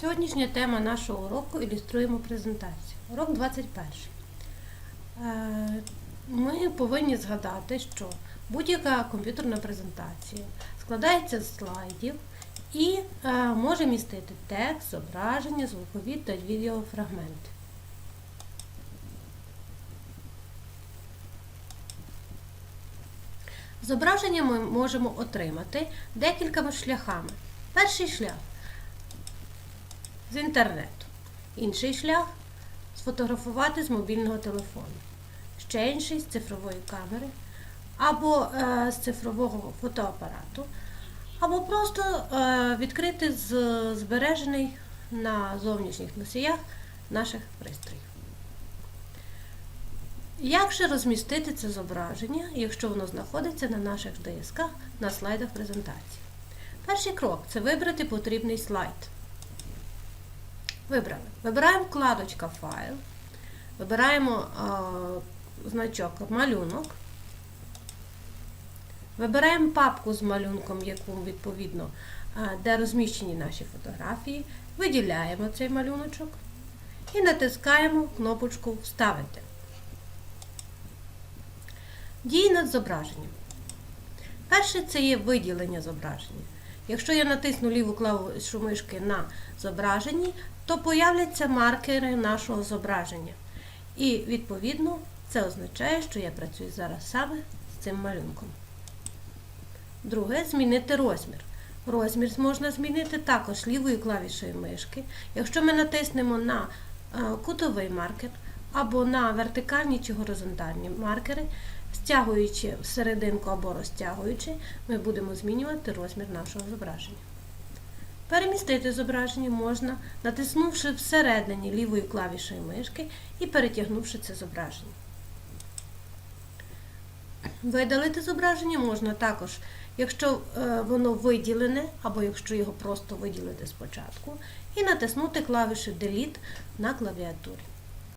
Сьогоднішня тема нашого уроку ілюструємо презентацію. Урок 21. Е, Ми повинні згадати, що будь-яка комп'ютерна презентація складається з слайдів і е, може містити текст, зображення, звукові та відеофрагменти. Зображення ми можемо отримати декількома шляхами. Перший шлях з інтернету. Інший шлях сфотографувати з мобільного телефону. Ще інший з цифрової камери, або е, з цифрового фотоапарату, або просто е, відкрити з збережений на зовнішніх носіях наших пристроїв. Як же розмістити це зображення, якщо воно знаходиться на наших дисках на слайдах презентації? Перший крок це вибрати потрібний слайд. Вибрали. Вибираємо вкладочка файл, вибираємо е, значок малюнок, вибираємо папку з малюнком, яку відповідно, де розміщені наші фотографії, виділяємо цей малюночок і натискаємо кнопочку Вставити. Дії над зображенням. Перше це є виділення зображення. Якщо я натисну ліву клавішу мишки на зображенні, то появляться маркери нашого зображення. І, відповідно, це означає, що я працюю зараз саме з цим малюнком. Друге змінити розмір. Розмір можна змінити також лівою клавішою мишки. Якщо ми натиснемо на е, кутовий маркер або на вертикальні чи горизонтальні маркери, стягуючи всерединку або розтягуючи, ми будемо змінювати розмір нашого зображення. Перемістити зображення можна, натиснувши всередині лівою клавішою мишки і перетягнувши це зображення. Видалити зображення можна також, якщо е, воно виділене, або якщо його просто виділити спочатку, і натиснути клавішу Delete на клавіатурі.